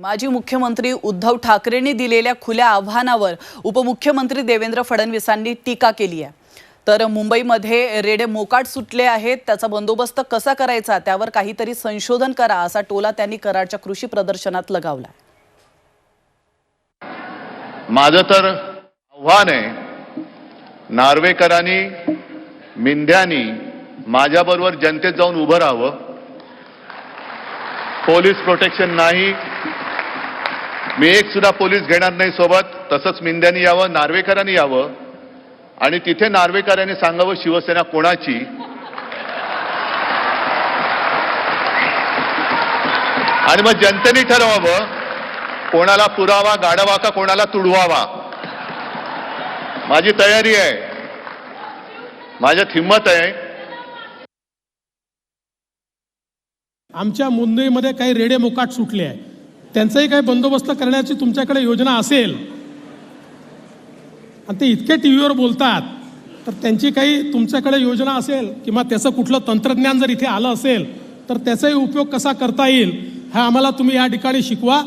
माजी मुख्यमंत्री उद्धव ठाकरेंनी दिलेल्या खुल्या आव्हानावर उपमुख्यमंत्री देवेंद्र फडणवीसांनी टीका केली आहे. तर मुंबईमध्ये रेडे मोकाट सुटले आहेत. त्याचा बंदोबस्त कसा करायचा? त्यावर काहीतरी संशोधन करा असा टोला त्यांनी कराडच्या कृषी प्रदर्शनात लगावला. माझं तर आव्हान आहे नार्वेकरांनी मिंध्यानी माझ्याबरोबर जनतेत जाऊन उभं राहावं. पोलीस प्रोटेक्शन नाही मी एक सुद्धा पोलीस घेणार नाही सोबत तसंच मिंद्यानी यावं नार्वेकरांनी यावं. आणि तिथे नार्वेकरांनी सांगावं शिवसेना कोणाची? आणि मग जनतेने ठरवावं कोणाला पुरावा गाडवा का कोणाला तुडवावा. माझी तयारी आहे. माझ्यात हिंमत आहे. आमच्या मुंबईमध्ये काही रेडे मोकाट सुटले आहे त्यांचाही काही बंदोबस्त करण्याची तुमच्याकडे योजना असेल आणि ते इतके टी व्हीवर बोलतात तर त्यांची काही तुमच्याकडे योजना असेल किंवा त्याचं कुठलं तंत्रज्ञान जर इथे आलं असेल तर त्याचाही उपयोग कसा करता येईल हा आम्हाला तुम्ही या ठिकाणी शिकवा.